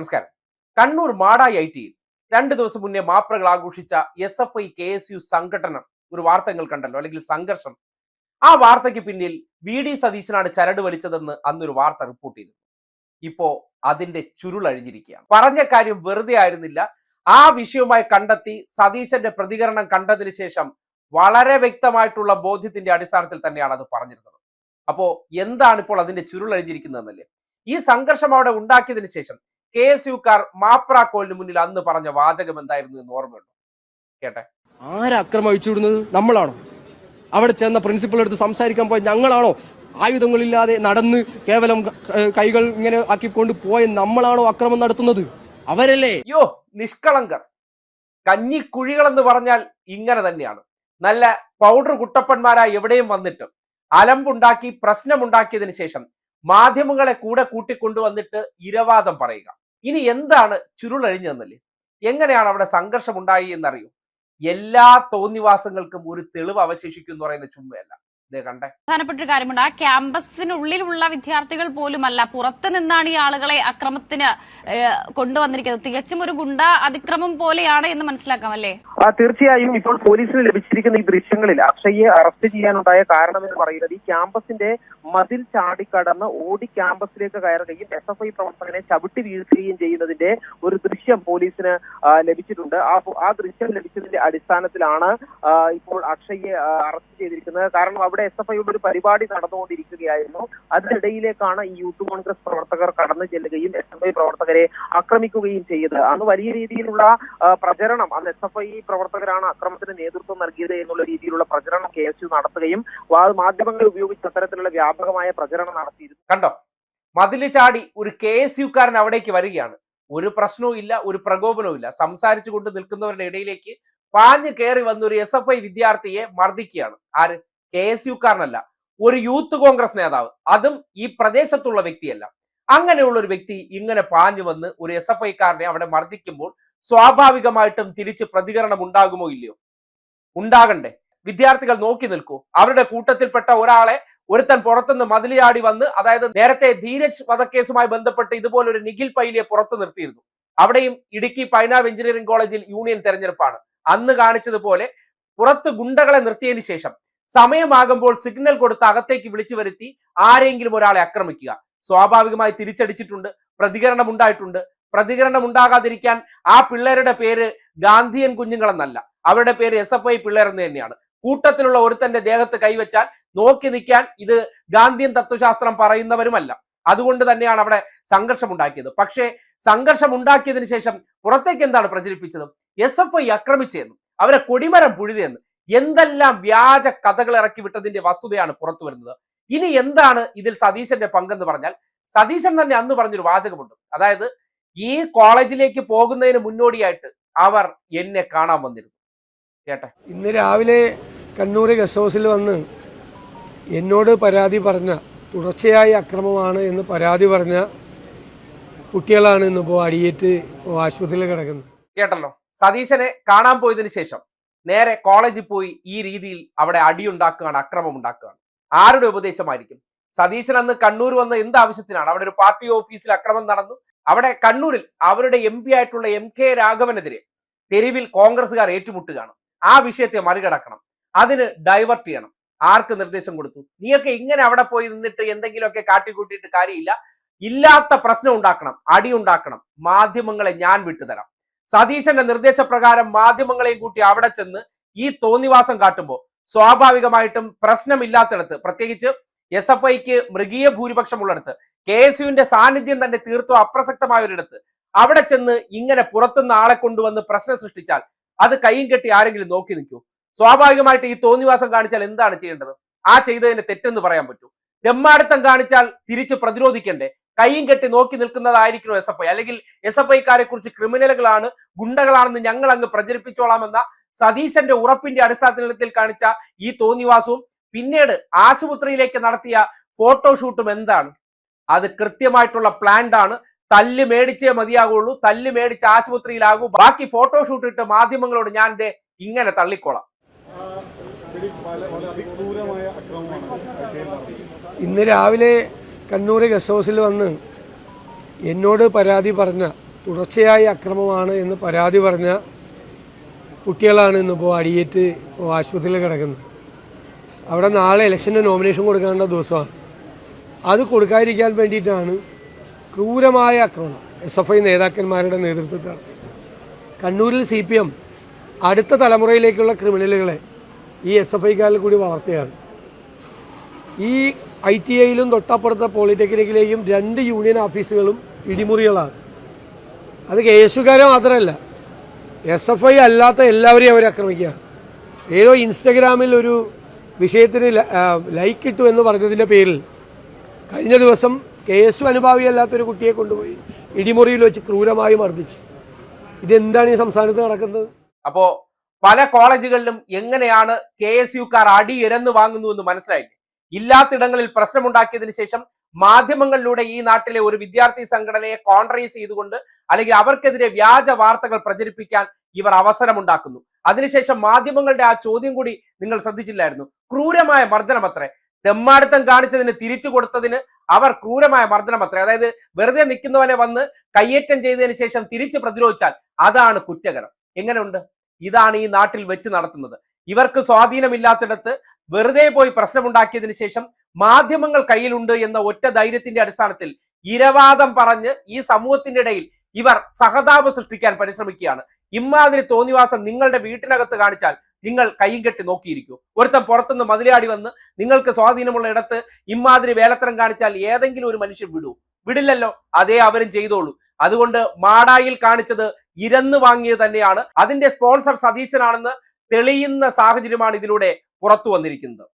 നമസ്കാരം. കണ്ണൂർ മാടായി ഐ ടിയിൽ രണ്ടു ദിവസം മുന്നേ മാപ്രകൾ ആഘോഷിച്ച S F I K S U സംഘടനം ഒരു വാർത്തകൾ കണ്ടല്ലോ അല്ലെങ്കിൽ സംഘർഷം. ആ വാർത്തയ്ക്ക് പിന്നിൽ വി ഡി സതീശനാണ് ചരട് വലിച്ചതെന്ന് അന്നൊരു വാർത്ത റിപ്പോർട്ട് ചെയ്തു. ഇപ്പോ അതിന്റെ ചുരുൾ ചുരുളഴിഞ്ഞിരിക്കുകയാണ് പറഞ്ഞ കാര്യം വെറുതെ ആയിരുന്നില്ല. ആ വിഷയവുമായി കണ്ടെത്തി സതീശന്റെ പ്രതികരണം കണ്ടതിന് ശേഷം വളരെ വ്യക്തമായിട്ടുള്ള ബോധ്യത്തിന്റെ അടിസ്ഥാനത്തിൽ തന്നെയാണ് അത് പറഞ്ഞിരുന്നത്. അപ്പോ എന്താണ് ഇപ്പോൾ അതിന്റെ ചുരുൾ അഴിഞ്ഞിരിക്കുന്നതെന്നല്ലേ? ഈ സംഘർഷം അവിടെ ഉണ്ടാക്കിയതിന് ശേഷം കെ എസ് യുക്കാർ മാപ്രാക്കോലിന് മുന്നിൽ അന്ന് പറഞ്ഞ വാചകം എന്തായിരുന്നു എന്ന് ഓർമ്മയുണ്ടോ? കേട്ടെ. ആരാക്രമിച്ചുവിടുന്നത് നമ്മളാണോ? അവിടെ ചെന്ന പ്രിൻസിപ്പൾ എടുത്ത് സംസാരിക്കാൻ പോയ ഞങ്ങളാണോ? ആയുധങ്ങളില്ലാതെ നടന്ന് കേവലം കൈകൾ ഇങ്ങനെ ആക്കിക്കൊണ്ട് പോയ നമ്മളാണോ അക്രമം നടത്തുന്നത്? അവരല്ലേ? യോ നിഷ്കളങ്കർ. കഞ്ഞിക്കുഴികൾ എന്ന് പറഞ്ഞാൽ ഇങ്ങനെ തന്നെയാണ്. നല്ല പൗഡർ കുട്ടപ്പന്മാരായി എവിടെയും വന്നിട്ട് അലമ്പുണ്ടാക്കി പ്രശ്നമുണ്ടാക്കിയതിനു ശേഷം മാധ്യമങ്ങളെ കൂടെ കൂട്ടിക്കൊണ്ടുവന്നിട്ട് ഇരവാദം പറയുക. ഇനി എന്താണ് ചുരുളഴിഞ്ഞതെന്നല്ലേ എങ്ങനെയാണ് അവിടെ സംഘർഷം ഉണ്ടായി എന്നറിയൂ. എല്ലാ തോന്നിവാസങ്ങൾക്കും ഒരു തെളിവ് അവശേഷിക്കും എന്ന് പറയുന്ന ചുമ്മയല്ല പ്രധാനപ്പെട്ട ഒരു കാര്യമുണ്ട്. ആ ക്യാമ്പസിനുള്ളിലുള്ള വിദ്യാർത്ഥികൾ പോലുമല്ല. പുറത്ത് നിന്നാണ് ഈ ആളുകളെ അക്രമത്തിന് കൊണ്ടുവന്നിരിക്കുന്നത്. തികച്ചും ഒരു ഗുണ്ട അതിക്രമം പോലെയാണ് എന്ന് മനസ്സിലാക്കാം അല്ലേ? തീർച്ചയായും ഇപ്പോൾ പോലീസിന് ലഭിച്ചിരിക്കുന്ന ഈ ദൃശ്യങ്ങളിൽ അക്ഷയെ അറസ്റ്റ് ചെയ്യാനുണ്ടായ കാരണം എന്ന് പറയുന്നത് ഈ ക്യാമ്പസിന്റെ മതിൽ ചാടിക്കടന്ന് ഓടി ക്യാമ്പസിലേക്ക് കയറുകയും എസ് എഫ് ഐ പ്രവർത്തകനെ ചവിട്ടി വീഴ്ത്തുകയും ചെയ്യുന്നതിന്റെ ഒരു ദൃശ്യം പോലീസിന് ലഭിച്ചിട്ടുണ്ട്. ആ ആ ദൃശ്യം ലഭിച്ചതിന്റെ അടിസ്ഥാനത്തിലാണ് ഇപ്പോൾ അക്ഷയെ അറസ്റ്റ് ചെയ്തിരിക്കുന്നത്. കാരണം അവിടെ എസ് എഫ് ഐയുടെ ഒരു പരിപാടി നടന്നുകൊണ്ടിരിക്കുകയായിരുന്നു. അതിനിടയിലേക്കാണ് ഈ യൂത്ത് കോൺഗ്രസ് പ്രവർത്തകർ കടന്നു ചെല്ലുകയും എസ് എഫ് ഐ പ്രവർത്തകരെ ആക്രമിക്കുകയും ചെയ്തത്. അന്ന് വലിയ രീതിയിലുള്ള പ്രചരണം അന്ന് എസ് എഫ് ഐ പ്രവർത്തകരാണ് അക്രമത്തിന് നേതൃത്വം നൽകിയത് എന്നുള്ള രീതിയിലുള്ള പ്രചരണം കെ എസ് യു നടത്തുകയും മാധ്യമങ്ങൾ ഉപയോഗിച്ച് അത്തരത്തിലുള്ള വ്യാപകമായ പ്രചരണം നടത്തിയിരുന്നു. കണ്ടോ? മതിൽ ചാടി ഒരു കെ എസ് യുക്കാരൻ അവിടേക്ക് വരികയാണ്. ഒരു പ്രശ്നവും ഇല്ല ഒരു പ്രകോപനവും ഇല്ല. സംസാരിച്ചു കൊണ്ട് നിൽക്കുന്നവരുടെ ഇടയിലേക്ക് പാഞ്ഞു കയറി വന്ന ഒരു എസ് എഫ് ഐ വിദ്യാർത്ഥിയെ മർദ്ദിക്കുകയാണ്. ആര്? കെ എസ് യുക്കാരനല്ല. ഒരു യൂത്ത് കോൺഗ്രസ് നേതാവ്. അതും ഈ പ്രദേശത്തുള്ള വ്യക്തിയല്ല. അങ്ങനെയുള്ള ഒരു വ്യക്തി ഇങ്ങനെ പാഞ്ഞു വന്ന് ഒരു എസ് എഫ് ഐക്കാരനെ അവിടെ മർദ്ദിക്കുമ്പോൾ സ്വാഭാവികമായിട്ടും തിരിച്ച് പ്രതികരണം ഉണ്ടാകുമോ ഇല്ലയോ? ഉണ്ടാകണ്ടേ. വിദ്യാർത്ഥികൾ നോക്കി നിൽക്കൂ. അവരുടെ കൂട്ടത്തിൽപ്പെട്ട ഒരാളെ ഒരുത്തൻ പുറത്തുനിന്ന് മതിലിയാടി വന്ന് അതായത് നേരത്തെ ധീരജ് വധക്കേസുമായി ബന്ധപ്പെട്ട് ഇതുപോലൊരു നിഖിൽ പൈലിയെ പുറത്തു നിർത്തിയിരുന്നു. അവിടെയും ഇടുക്കി പൈനാവ് എഞ്ചിനീയറിംഗ് കോളേജിൽ യൂണിയൻ തെരഞ്ഞെടുപ്പാണ്. അന്ന് കാണിച്ചതുപോലെ പുറത്ത് ഗുണ്ടകളെ നിർത്തിയതിന് ശേഷം സമയമാകുമ്പോൾ സിഗ്നൽ കൊടുത്ത് അകത്തേക്ക് വിളിച്ചു വരുത്തി ആരെങ്കിലും ഒരാളെ ആക്രമിക്കുക. സ്വാഭാവികമായി തിരിച്ചടിച്ചിട്ടുണ്ട്. പ്രതികരണം ഉണ്ടായിട്ടുണ്ട്. പ്രതികരണം ഉണ്ടാകാതിരിക്കാൻ ആ പിള്ളേരുടെ പേര് ഗാന്ധിയൻ കുഞ്ഞുങ്ങളെന്നല്ല. അവരുടെ പേര് എസ് എഫ് ഐ പിള്ളേർ എന്ന് തന്നെയാണ്. കൂട്ടത്തിലുള്ള ഒരുത്തന്റെ ദേഹത്ത് കൈവച്ചാൽ നോക്കി നിൽക്കാൻ ഇത് ഗാന്ധിയൻ തത്വശാസ്ത്രം പറയുന്നവരുമല്ല. അതുകൊണ്ട് തന്നെയാണ് അവിടെ സംഘർഷം ഉണ്ടാക്കിയത് പക്ഷേ സംഘർഷം ഉണ്ടാക്കിയതിനു ശേഷം പുറത്തേക്ക് എന്താണ് പ്രചരിപ്പിച്ചത്? എസ് എഫ് ഐ ആക്രമിച്ചതെന്നും അവരെ കൊടിമരം പുഴുതിയെന്ന് എന്തെല്ലാം വ്യാജ കഥകൾ ഇറക്കി വിട്ടതിന്റെ വസ്തുതയാണ് പുറത്തു വരുന്നത്. ഇനി എന്താണ് ഇതിൽ സതീശന്റെ പങ്കെന്ന് പറഞ്ഞാൽ സതീശൻ തന്നെ അന്ന് പറഞ്ഞൊരു വാചകമുണ്ട്. അതായത് ഈ കോളേജിലേക്ക് പോകുന്നതിന് മുന്നോടിയായിട്ട് അവർ എന്നെ കാണാൻ വന്നിരുന്നു. കേട്ടെ? ഇന്ന് രാവിലെ കണ്ണൂർ ഗസ്റ്റ് ഹൗസിൽ വന്ന് എന്നോട് പരാതി പറഞ്ഞ തുടർച്ചയായ അക്രമമാണ് എന്ന് പരാതി പറഞ്ഞ കുട്ടികളാണ് ഇന്നിപ്പോൾ അടിയേറ്റ് ആശുപത്രിയിൽ കിടക്കുന്നത്. കേട്ടല്ലോ? സതീശനെ കാണാൻ പോയതിന് ശേഷം നേരെ കോളേജിൽ പോയി ഈ രീതിയിൽ അവിടെ അടിയുണ്ടാക്കുകയാണ് അക്രമം ഉണ്ടാക്കുകയാണ് ആരുടെ ഉപദേശമായിരിക്കും? സതീശൻ അന്ന് കണ്ണൂർ വന്ന എന്ത് ആവശ്യത്തിനാണ്? അവിടെ ഒരു പാർട്ടി ഓഫീസിൽ അക്രമം നടന്നു. അവിടെ കണ്ണൂരിൽ അവരുടെ എം പി ആയിട്ടുള്ള എം കെ രാഘവനെതിരെ തെരുവിൽ കോൺഗ്രസ്സുകാർ ഏറ്റുമുട്ടുകയാണ്. ആ വിഷയത്തെ മറികടക്കണം. അതിന് ഡൈവേർട്ട് ചെയ്യണം. ആർക്ക് നിർദ്ദേശം കൊടുത്തു? നീയൊക്കെ ഇങ്ങനെ അവിടെ പോയി നിന്നിട്ട് എന്തെങ്കിലുമൊക്കെ കാട്ടിക്കൂട്ടിയിട്ട് കാര്യമില്ല. ഇല്ലാത്ത പ്രശ്നം ഉണ്ടാക്കണം. അടി ഉണ്ടാക്കണം. മാധ്യമങ്ങളെ ഞാൻ വിട്ടുതരാം. സതീശന്റെ നിർദ്ദേശപ്രകാരം മാധ്യമങ്ങളെയും കൂട്ടി അവിടെ ചെന്ന് ഈ തോന്നിവാസം കാട്ടുമ്പോൾ സ്വാഭാവികമായിട്ടും പ്രശ്നമില്ലാത്തിടത്ത് പ്രത്യേകിച്ച് എസ് എഫ് ഐക്ക് മൃഗീയ ഭൂരിപക്ഷമുള്ളിടത്ത്. കെ എസ് യുവിന്റെ സാന്നിധ്യം തന്നെ തീർത്തും അപ്രസക്തമായ ഒരിടത്ത് അവിടെ ചെന്ന് ഇങ്ങനെ പുറത്തുനിന്ന് ആളെ കൊണ്ടുവന്ന് പ്രശ്നം സൃഷ്ടിച്ചാൽ അത് കൈയും കെട്ടി ആരെങ്കിലും നോക്കി നിൽക്കൂ. സ്വാഭാവികമായിട്ട് ഈ തോന്നിവാസം കാണിച്ചാൽ എന്താണ് ചെയ്യേണ്ടത്? ആ ചെയ്തതിന്റെ തെറ്റെന്ന് പറയാൻ പറ്റൂ. തെമ്മാടിത്തം കാണിച്ചാൽ തിരിച്ച് പ്രതിരോധിക്കണ്ടേ? കൈയും കെട്ടി നോക്കി നിൽക്കുന്നതായിരിക്കണം എസ് എഫ് ഐ. അല്ലെങ്കിൽ എസ് എഫ് ഐക്കാരെ കുറിച്ച് ക്രിമിനലുകളാണ് ഗുണ്ടകളാണെന്ന് ഞങ്ങൾ അങ്ങ് പ്രചരിപ്പിച്ചോളാമെന്ന സതീശന്റെ ഉറപ്പിന്റെ അടിസ്ഥാനത്തിൽ കാണിച്ച ഈ തോന്നിവാസവും പിന്നീട് ആശുപത്രിയിലേക്ക് നടത്തിയ ഫോട്ടോഷൂട്ടും എന്താണ്? അത് കൃത്യമായിട്ടുള്ള പ്ലാൻഡ് ആണ്. തല്ല് മേടിച്ചേ മതിയാകുള്ളൂ. തല്ല് മേടിച്ച് ആശുപത്രിയിലാകൂ. ബാക്കി ഫോട്ടോഷൂട്ട് ഇട്ട് മാധ്യമങ്ങളോട് ഞാൻ ദേ ഇങ്ങനെ തള്ളിക്കോളാം. ഇന്ന് രാവിലെ കണ്ണൂർ ഗസ്റ്റ് ഹൗസിൽ വന്ന് എന്നോട് പരാതി പറഞ്ഞ തുടർച്ചയായ അക്രമമാണ് എന്ന് പരാതി പറഞ്ഞ കുട്ടികളാണ് ഇന്നിപ്പോൾ അടിയേറ്റ് ഇപ്പോൾ ആശുപത്രിയിൽ കിടക്കുന്നത്. അവിടെ നാളെ ഇലക്ഷന്റെ നോമിനേഷൻ കൊടുക്കേണ്ട ദിവസമാണ്. അത് കൊടുക്കാതിരിക്കാൻ വേണ്ടിയിട്ടാണ് ക്രൂരമായ ആക്രമണം എസ് എഫ് ഐ നേതാക്കന്മാരുടെ നേതൃത്വത്തിൽ കണ്ണൂരിൽ സി പി എം അടുത്ത തലമുറയിലേക്കുള്ള ക്രിമിനലുകളെ ഈ എസ് എഫ് ഐക്കാരിൽ കൂടി വളർത്തുകയാണ്. ഈ ഐ ടി ഐയിലും തൊട്ടപ്പുറത്തെ പോളിടെക്നിക്കിലേക്കും രണ്ട് യൂണിയൻ ഓഫീസുകളും ഇടിമുറികളാണ്. അത് കെ എസുകാരെ മാത്രമല്ല എസ് എഫ് ഐ അല്ലാത്ത എല്ലാവരെയും അവർ ആക്രമിക്കുകയാണ്. ഏതോ ഇൻസ്റ്റഗ്രാമിൽ ഒരു വിഷയത്തിന് ലൈക്ക് ഇട്ടു എന്ന് പറഞ്ഞതിന്റെ പേരിൽ കഴിഞ്ഞ ദിവസം കെ എസ് അനുഭാവിയല്ലാത്തൊരു കുട്ടിയെ കൊണ്ടുപോയി ഇടിമുറിയിൽ വെച്ച് ക്രൂരമായി മർദ്ദിച്ചു. ഇതെന്താണ് ഈ സംസ്ഥാനത്ത് നടക്കുന്നത്? അപ്പോ പല കോളേജുകളിലും എങ്ങനെയാണ് കെ എസ് യുക്കാർ അടി ഇരന്ന് വാങ്ങുന്നു എന്ന് മനസ്സിലായില്ലേ? ഇല്ലാത്തിടങ്ങളിൽ പ്രശ്നമുണ്ടാക്കിയതിനു ശേഷം മാധ്യമങ്ങളിലൂടെ ഈ നാട്ടിലെ ഒരു വിദ്യാർത്ഥി സംഘടനയെ കോൺട്രൈസ് ചെയ്തുകൊണ്ട് അല്ലെങ്കിൽ അവർക്കെതിരെ വ്യാജ വാർത്തകൾ പ്രചരിപ്പിക്കാൻ ഇവർ അവസരമുണ്ടാക്കുന്നു. അതിനുശേഷം മാധ്യമങ്ങളുടെ ആ ചോദ്യം കൂടി നിങ്ങൾ ശ്രദ്ധിച്ചില്ലായിരുന്നു. ക്രൂരമായ മർദ്ദനം അത്രേ. തെമ്മാടിത്തം കാണിച്ചതിന് തിരിച്ചു കൊടുത്തതിന് അവർ ക്രൂരമായ മർദ്ദനം അത്രേ. അതായത് വെറുതെ നിൽക്കുന്നവനെ വന്ന് കയ്യേറ്റം ചെയ്തതിന് ശേഷം തിരിച്ച് പ്രതിരോധിച്ചാൽ അതാണ് കുറ്റകരം. എങ്ങനെയുണ്ട്? ഇതാണ് ഈ നാട്ടിൽ വെച്ച് നടത്തുന്നത്. ഇവർക്ക് സ്വാധീനമില്ലാത്തിടത്ത് വെറുതെ പോയി പ്രശ്നമുണ്ടാക്കിയതിനു ശേഷം മാധ്യമങ്ങൾ കയ്യിലുണ്ട് എന്ന ഒറ്റ ധൈര്യത്തിന്റെ അടിസ്ഥാനത്തിൽ ഇരവാദം പറഞ്ഞ് ഈ സമൂഹത്തിന്റെ ഇടയിൽ ഇവർ സഹതാപം സൃഷ്ടിക്കാൻ പരിശ്രമിക്കുകയാണ്. ഇമാതിരി തോന്നിവാസം നിങ്ങളുടെ വീട്ടിനകത്ത് കാണിച്ചാൽ നിങ്ങൾ കൈയും കെട്ടി നോക്കിയിരിക്കൂ. ഒരുത്തൻ പുറത്തുനിന്ന് മതിലാടി വന്ന് നിങ്ങൾക്ക് സ്വാധീനമുള്ള ഇടത്ത് ഇമ്മാതിരി വേലത്തരം കാണിച്ചാൽ ഏതെങ്കിലും ഒരു മനുഷ്യൻ വിടൂ. വിടില്ലല്ലോ അതേ അവരും ചെയ്തോളൂ. അതുകൊണ്ട് മാടായിൽ കാണിച്ചത് ഇരന്ന് വാങ്ങിയത് തന്നെയാണ്. അതിന്റെ സ്പോൺസർ സതീശനാണെന്ന് തെളിയുന്ന സാഹചര്യമാണ് ഇതിലൂടെ പുറത്തു വന്നിരിക്കുന്നത്.